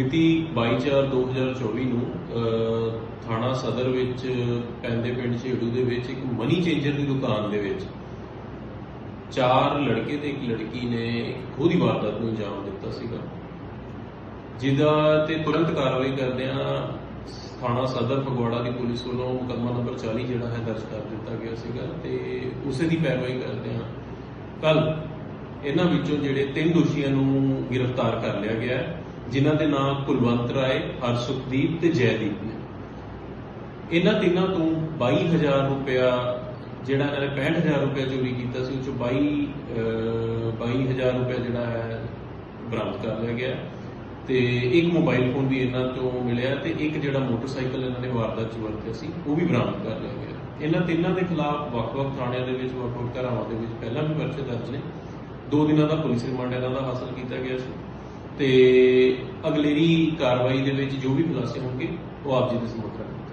ਮਿਤੀ 22/4/2024 ਨੂੰ ਥਾਣਾ ਸਦਰ ਵਿੱਚ ਪੈਂਦੇ ਪਿੰਡ ਛੇੜੂ ਦੇ ਵਿੱਚ ਇੱਕ ਮਨੀ ਚੇਂਜਰ ਦੀ ਦੁਕਾਨ ਦੇ ਵਿੱਚ ਚਾਰ ਲੜਕੇ ਤੇ ਇੱਕ ਲੜਕੀ ਨੇ ਖੋਹ ਦੀ ਵਾਰਦਾਤ ਨੂੰ ਅੰਜਾਮ ਦਿੱਤਾ ਸੀਗਾ। ਜਿਹਦਾ ਤੇ ਤੁਰੰਤ ਕਾਰਵਾਈ ਕਰਦਿਆਂ ਥਾਣਾ ਸਦਰ ਫਗਵਾੜਾ ਦੀ ਪੁਲਿਸ ਵੱਲੋਂ ਮੁਕੱਦਮਾ ਨੰਬਰ 40 ਜਿਹੜਾ ਹੈ ਦਰਜ ਕਰ ਦਿੱਤਾ ਗਿਆ ਸੀਗਾ ਤੇ ਉਸੇ ਦੀ ਪੈਰਵਾਈ ਕਰਦਿਆਂ ਕੱਲ ਇਹਨਾਂ ਵਿੱਚੋਂ ਜਿਹੜੇ ਤਿੰਨ ਦੋਸ਼ੀਆਂ ਨੂੰ ਗ੍ਰਿਫਤਾਰ ਕਰ ਲਿਆ ਗਿਆ ਹੈ, ਜਿਨ੍ਹਾਂ ਦੇ ਨਾਮ ਕੁਲਵੰਤ ਰਾਏ, ਹਰਸੁਖਦੀਪ ਤੇ ਜੈਦੀਪ ਨੇ। ਇਹਨਾਂ ਤਿੰਨਾਂ ਤੋਂ 22000 ਰੁਪਇਆ, ਜਿਹੜਾ ਇਹਨਾਂ ਨੇ 65000 ਰੁਪਇਆ ਚੋਰੀ ਕੀਤਾ ਸੀ, ਉਹ ਚੋਂ 22 22000 ਰੁਪਇਆ ਜਿਹੜਾ ਹੈ, ਬਰਾਮਦ ਕਰ ਲਿਆ ਗਿਆ। ਤੇ ਇੱਕ ਮੋਬਾਈਲ ਫੋਨ ਵੀ ਇਹਨਾਂ ਤੋਂ ਮਿਲਿਆ ਤੇ ਇੱਕ ਜਿਹੜਾ ਮੋਟਰਸਾਈਕਲ ਇਹਨਾਂ ਨੇ ਵਾਰਦਾਤ 'ਚ ਵਰਤਿਆ ਸੀ, ਉਹ ਵੀ ਬਰਾਮਦ ਕਰ ਲਿਆ ਗਿਆ। ਇਹਨਾਂ ਤਿੰਨਾਂ ਦੇ ਖਿਲਾਫ ਵੱਖ-ਵੱਖ ਥਾਣਿਆਂ ਦੇ ਵਿੱਚ, ਵੱਖ-ਵੱਖ ਘਰਾਵਾਂ ਦੇ ਵਿੱਚ ਪਹਿਲਾਂ ਵੀ ਪਰਚੇ ਦਰਜ ਨੇ। ਦੋ ਦਿਨਾਂ ਦਾ ਪੁਲਿਸ ਰਿਮਾਂਡ ਇਹਨਾਂ ਦਾ ਹਾਸਲ ਕੀਤਾ ਗਿਆ ਸੀ। ਤੇ ਅਗਲੇਰੀ ਕਾਰਵਾਈ ਦੇ ਵਿੱਚ ਜੋ ਵੀ ਖੁਲਾਸੇ ਹੋਣਗੇ, ਉਹ ਆਪ ਜੀ ਦੇ ਸਮੁਖ ਰੱਖ